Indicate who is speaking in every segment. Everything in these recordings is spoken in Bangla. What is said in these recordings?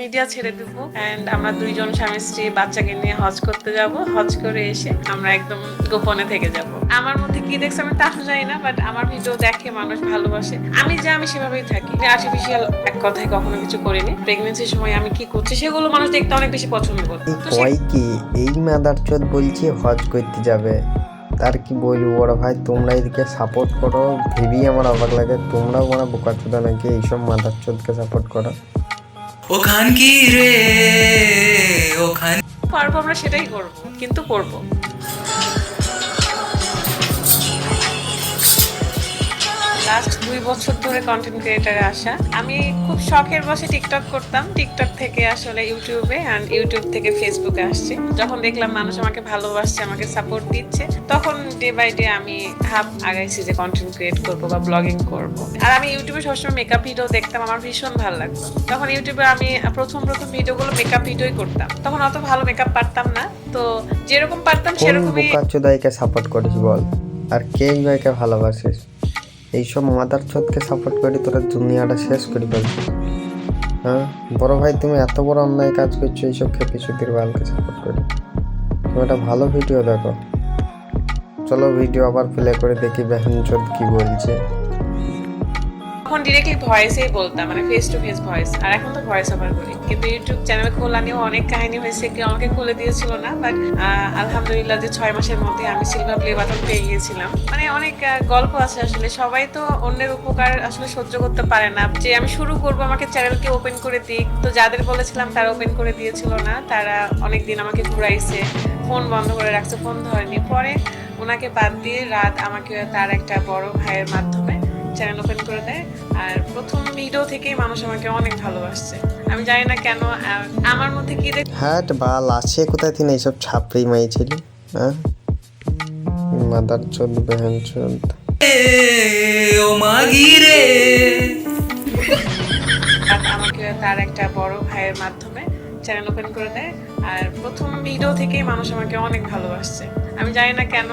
Speaker 1: মিডিয়া ছেড়ে দেবো অ্যান্ড আমরা দুইজন স্বামী স্ত্রী বাচ্চাকে নিয়ে হজ করতে যাব। হজ করে এসে আমরা একদম গোপনে থেকে যাব। আমার মধ্যে কি দেখছে আমি তা জানি না বাট আমার ভিডিও দেখে মানুষ ভালোবাসে। আমি যে, আমি সেভাবেই থাকি। আর্টিফিশিয়াল এক কথায় কখনো কিছু করিনি। প্রেগনেন্সির সময় আমি কি করছি সেগুলো মানুষ দেখতে অনেক বেশি পছন্দ করে।
Speaker 2: কয় কি, এই মাদার চোদ বলছি হজ করতে যাবে। তার কি বলব বড় ভাই, তোমরা এদিকে সাপোর্ট করো, ভেবেই আমার অবাক লাগে। তোমরাও মানে বোকা চোদা নাকি এইসব মাদার চোদকে সাপোর্ট করো?
Speaker 3: ওখান কি রে? ওখান
Speaker 1: পারব আমরা সেটাই করব কিন্তু করব। লাস্ট দুই বছর ধরে কন্টেন্ট ক্রিয়েটারে আসা। আমি খুব শখের বসে টিকটক করতাম। টিকটক থেকে আসলে ইউটিউবে অ্যান্ড ইউটিউব থেকে ফেসবুকে আসছি। যখন দেখলাম মানুষ আমাকে ভালোবাসছে আমাকে সাপোর্ট দিচ্ছে তখন ডে বাই ডে আমি হাফ আগাইছি যে কন্টেন্ট ক্রিয়েট করব বা ব্লগিং করব। আর আমি ইউটিউবে সবসময় মেকআপ ভিডিও দেখতাম আমার ভীষণ ভালো লাগতো। তখন ইউটিউবে আমি প্রথম প্রথম ভিডিওগুলো মেকআপ ভিডিওই করতাম তখন অত ভালো মেকআপ পারতাম না। তো যেরকম পারতাম সেরকমই
Speaker 2: সাপোর্ট করিস বল? আর কে ভাইকে ভালোবাসিস? এইসব মাদার চোদকে সাপোর্ট করি তোরা দুনিয়াটা শেষ করি বল হ্যাঁ? বড় ভাই, তুমি এত বড় অন্যায় কাজ করছ, এইসব খেপি সুতির বালকে সাপোর্ট করি। তুমি একটা ভালো ভিডিও দেখো। চলো ভিডিও আবার প্লে করে দেখি বেহান চোদ কি বলছে।
Speaker 1: তখন ডিরেক্টলি ভয়েসেই বলতাম মানে ফেস টু ফেস ভয়েস আর এখন তো ভয়েস ওভার করি। কিন্তু ইউটিউব চ্যানেল খোলা নিয়েও অনেক কাহিনী হয়েছে, কেউ আমাকে খুলে দিয়েছিল না বাট আলহামদুলিল্লাহ যে ছয় মাসের মধ্যে আমি সিলভার প্লে বাটন পেয়ে গিয়েছিলাম। মানে অনেক গল্প আছে আসলে, সবাই তো অন্যের উপকার আসলে সহ্য করতে পারে না। যে আমি শুরু করব, আমাকে চ্যানেলকে ওপেন করে দিক। তো যাদের বলেছিলাম তারা ওপেন করে দিয়েছিল না, তারা অনেক দিন আমাকে ঘুরাইছে ফোন বন্ধ করে রাখছে ফোন ধরেনি। পরে ওনাকে বাদ দিয়ে রাত আমাকে তার একটা বড় ভাইয়ের মাধ্যমে চ্যানেল ওপেন করে দেয়। আর প্রথম ভিডিও থেকেই মানুষ আমাকে অনেক ভালোবাসছে। আমি জানি না কেন আমার মধ্যে কি দেখ
Speaker 2: হ্যাঁ বাল আছে কোথায় তিনি এইসব ছাপড়ি মাইছিলি হ্যাঁ? মাদার চোদ বেহান চোদ।
Speaker 3: ও মাগি রে।
Speaker 1: আমাকে তার একটা বড় ভাইয়ের মাধ্যমে চ্যানেল ওপেন করে দেয়। আর প্রথম ভিডিও থেকেই মানুষ আমাকে অনেক ভালোবাসছে। আমি জানি না কেন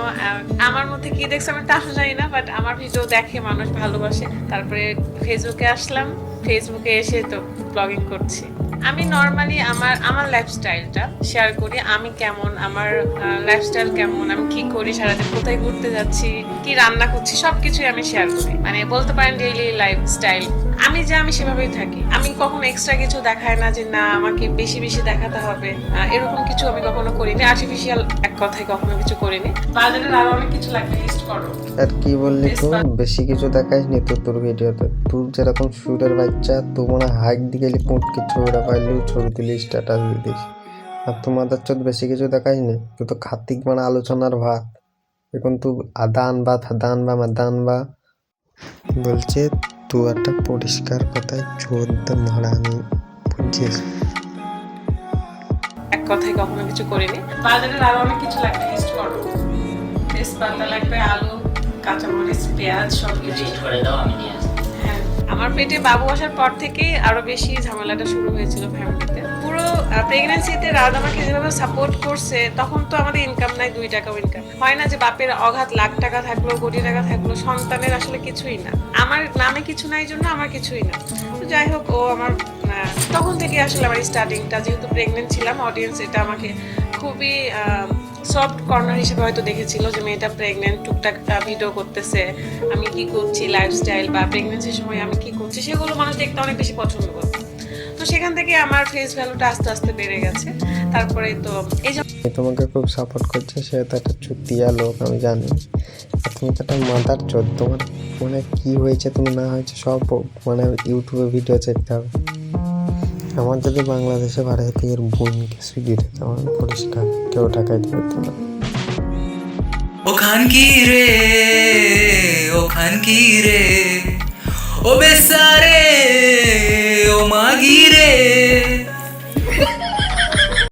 Speaker 1: আমার মধ্যে কি দেখছে আমি তা জানি না বাট আমার ভিডিও দেখে মানুষ ভালোবাসে। তারপরে ফেসবুকে আসলাম ফেসবুকে এসে তো ব্লগিং করছি। আমি নর্মালি আমার আমার লাইফস্টাইলটা শেয়ার করি, আমি কেমন, আমার লাইফস্টাইল কেমন, আমি কি করি, সারাদিন কোথায় ঘুরতে যাচ্ছি, কি রান্না করছি, সবকিছুই আমি শেয়ার করি। মানে বলতে পারেন ডেইলি লাইফস্টাইল আমি যে আমি সেভাবেই থাকি। আমি কখনো এক্সট্রা কিছু দেখাই না যে না আমাকে বেশি বেশি দেখাতে হবে। এরকম কিছু আমি কখনো করিনি। আর্টিফিশিয়াল এক কথায় কখনো কিছু করিনি। বাজারের আরও অনেক কিছু লাগবে লিস্ট করো।
Speaker 2: আর কি বললি তুই বেশি কিছু দেখাইস নি তো তোর ভিডিওতে। তুই যেরকম সুরের বাচ্চা তুই মনে হাইক দিয়ে গেলি পুঁটকি ছবিটা পাইলি ছবি তুলি স্ট্যাটাস দিস আর তোমাদের চোদ বেশি কিছু দেখাইস নি তুই তো খাতিক মানে আলোচনার ভাত। এখন তুই আদান বা ফাদান বা মাদান বা বলছে একটা পরিষ্কার কথায় চোদ মারা আমি বুঝছিস
Speaker 1: এক কথায় কখনো কিছু করিনি। বাজারে আরও অনেক কিছু লাগবে লিস্ট করো। তেজপাতা লাগবে আলু কাঁচামরিচ পেঁয়াজ সব কিছু
Speaker 4: লিস্ট করে দাও আমি নিয়ে আসব
Speaker 1: হ্যাঁ। আমার পেটে বাবু আসার পর থেকেই আরও বেশি ঝামেলাটা শুরু হয়েছিল ফ্যামিলিতে পুরো প্রেগনেন্সিতে রাত আমাকে যেভাবে সাপোর্ট করছে, তখন তো আমাদের ইনকাম নাই, দুই টাকাও ইনকাম হয় না যে বাপের অঘাত লাখ টাকা থাকল, কোটি টাকা থাকল, সন্তানের আসলে কিছুই না। আমার নামে কিছু নাই জন্য আমার কিছুই না। তো যাই হোক, ও আমার তখন থেকে আসলে আমার স্টার্টিংটা যেহেতু প্রেগনেন্ট ছিলাম অডিয়েন্স এটা আমাকে খুবই সফট কর্নার হিসেবে হয়তো দেখেছিল যে মেয়েটা প্রেগনেন্ট টুকটাক ভিডিও করতেছে, আমি কি করছি লাইফস্টাইল বা প্রেগনেন্সির সময় আমি কি করছি, সেগুলো মানুষ দেখতে অনেক বেশি পছন্দ করতো তো সেখান থেকে আমার ফেস ভ্যালুটা আস্তে আস্তে বেড়ে গেছে। তারপরে তো এই যে
Speaker 2: তোমাকে খুব সাপোর্ট করছে সে তো একটা চুতিয়া লোক আমি জানি। তুমি তো একটা মাদার চোদ তোমার মানে কি হয়েছে তুমি না হয়েছে সব মানে ইউটিউবে ভিডিও দেখতে হবে আমার যদি বাংলাদেশে বাড়ি হতো এর বোনকে সুইগি দিতে আমার পরিষ্কার কেউ টাকাই দিতে না।
Speaker 3: ওখান কি রে? ওখান কি রে? ও বেসারে ও মাগি রে